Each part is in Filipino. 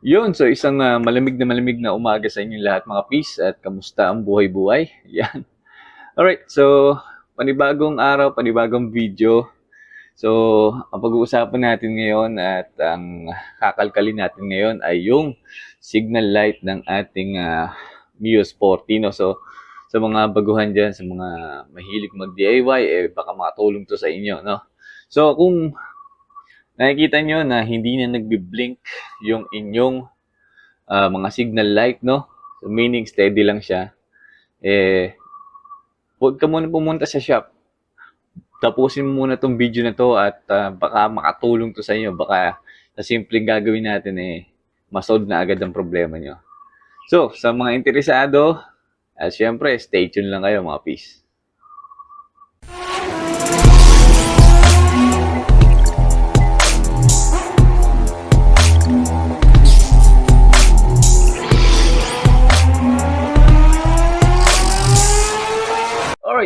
Yun, so isang ah, malamig na malamig na umaga sa inyo lahat mga peace at kamusta ang buhay-buhay? Yan. Alright, so panibagong araw, panibagong video. So, ang pag-uusapan natin ngayon at ang kakalkalin natin ngayon ay yung signal light ng ating uh, Mio Sportino. So, sa mga baguhan dyan, sa mga mahilig mag-DIY, eh baka makatulong to sa inyo, no? So, kung nakikita nyo na hindi na nagbi-blink yung inyong ah, mga signal light, no? So, meaning steady lang siya. Eh, huwag ka muna pumunta sa shop. Tapusin mo muna tong video na to at ah, baka makatulong to sa inyo. Baka sa simpleng gagawin natin eh, masolve na agad ang problema nyo. So, sa mga interesado, at syempre, stay tuned lang kayo mga peace.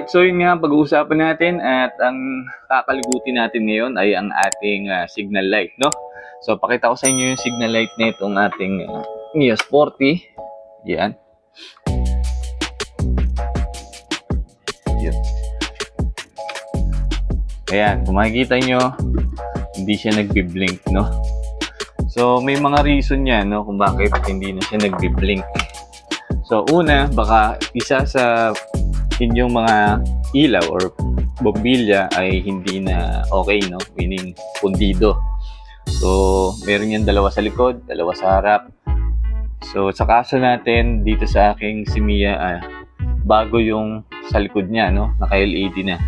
Alright, so yun nga pag-uusapan natin at ang kakalibutin natin ngayon ay ang ating ah, signal light, no? So pakita ko sa inyo yung signal light na itong ating uh, Mio Sporty. Yan. Yan. Ayan, kung makikita nyo, hindi siya nagbi-blink, no? So, may mga reason yan, no, kung bakit hindi na siya nagbi-blink. So, una, baka isa sa inyong mga ilaw or bombilya ay hindi na okay, no? Meaning, pundido. So, meron yan dalawa sa likod, dalawa sa harap. So, sa kaso natin, dito sa aking Simia, ah, bago yung sa likod niya, no? Naka-LED na.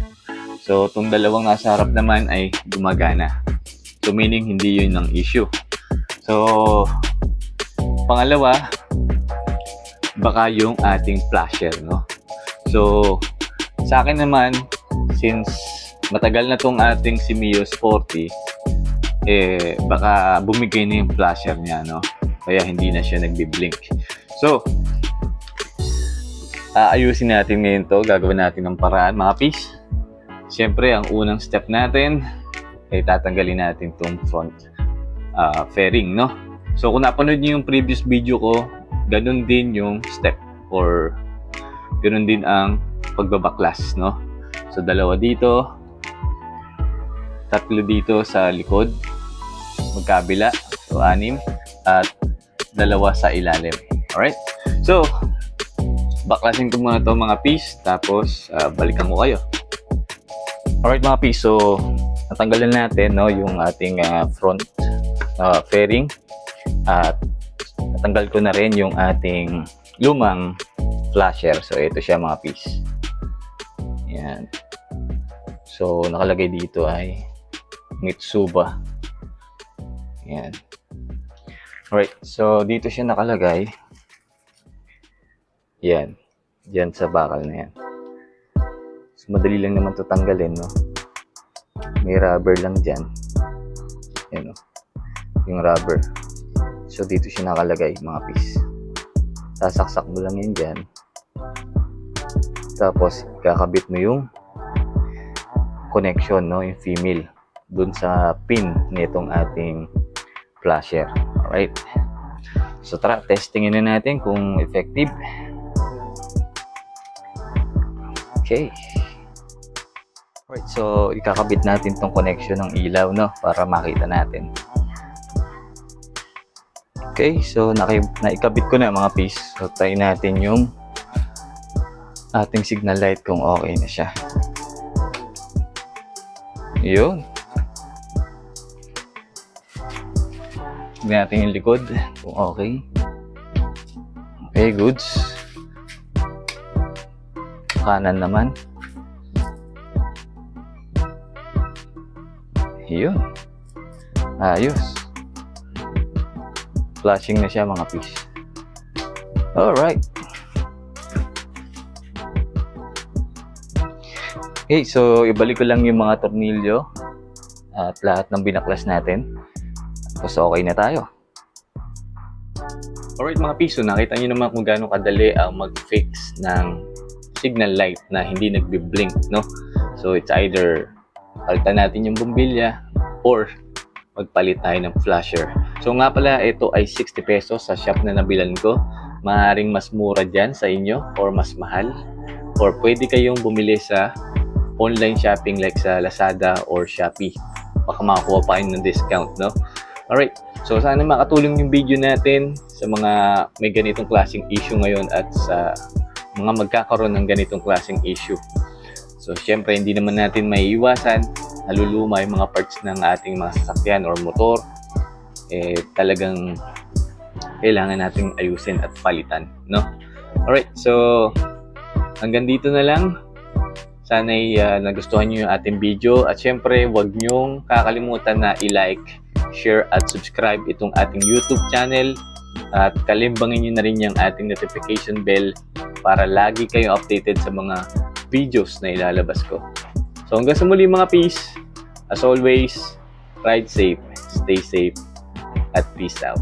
So, itong dalawang nasa harap naman ay gumagana. So, meaning, hindi yun ang issue. So, pangalawa, baka yung ating flasher, no? So, sa akin naman, since matagal na tong ating si Mio Sporty, eh, baka bumigay na yung flasher niya, no? Kaya hindi na siya nagbi-blink. So, aayusin natin ngayon to. Gagawin natin ng paraan, mga peace. Siyempre, ang unang step natin ay tatanggalin natin tong front ah, fairing, no? So, kung napanood niyo yung previous video ko, ganun din yung step or ganun din ang pagbabaklas, no? So, dalawa dito, tatlo dito sa likod, magkabila, so anim, at dalawa sa ilalim. Alright? So, baklasin ko muna to mga piece, tapos ah, balikan ko kayo. Alright mga piece, so natanggalan natin no, yung ating ah, front ah, fairing at natanggal ko na rin yung ating lumang flasher. So, ito siya mga piece. Yan. So, nakalagay dito ay Mitsuba. Yan. Alright, so dito siya nakalagay. Yan. Yan sa bakal na yan. So, madali lang naman to tanggalin, no? May rubber lang dyan. Yan, no? Yung rubber. So, dito siya nakalagay, mga piece. Sasaksak mo lang yan dyan. Tapos, kakabit mo yung connection, no? Yung female. Dun sa pin nitong ating flasher. Alright. So, tara, testingin na natin kung effective. Okay. Alright, so ikakabit natin tong connection ng ilaw, no? Para makita natin. Okay, so naki, naikabit ko na mga piece. So, try natin yung ating signal light kung okay na siya. Yun. Tignan natin yung likod kung okay. Okay, goods. Kanan naman. Yun. Ayos. Flashing na siya mga fish. Alright. Okay, so ibalik ko lang yung mga tornilyo at lahat ng binaklas natin. Tapos okay na tayo. Alright mga piso, nakita nyo naman kung gaano kadali ang mag-fix ng signal light na hindi nagbi-blink, no? So it's either palitan natin yung bombilya or magpalit tayo ng flasher. So nga pala, ito ay 60 pesos sa shop na nabilan ko. Maaring mas mura dyan sa inyo or mas mahal. Or pwede kayong bumili sa online shopping like sa Lazada or Shopee. Baka makakuha pa kayo ng discount, no? Alright, so sana makatulong yung video natin sa mga may ganitong klaseng issue ngayon at sa mga magkakaroon ng ganitong klaseng issue. So, syempre, hindi naman natin may iwasan naluluma yung mga parts ng ating mga sasakyan or motor. Eh, talagang kailangan nating ayusin at palitan, no? Alright, so hanggang dito na lang. Sana'y uh, nagustuhan nyo yung ating video at syempre, huwag nyong kakalimutan na i-like, share at subscribe itong ating YouTube channel at kalimbangin nyo na rin yung ating notification bell para lagi kayong updated sa mga videos na ilalabas ko. So hanggang sa muli mga peace, as always, ride safe, stay safe, at peace out.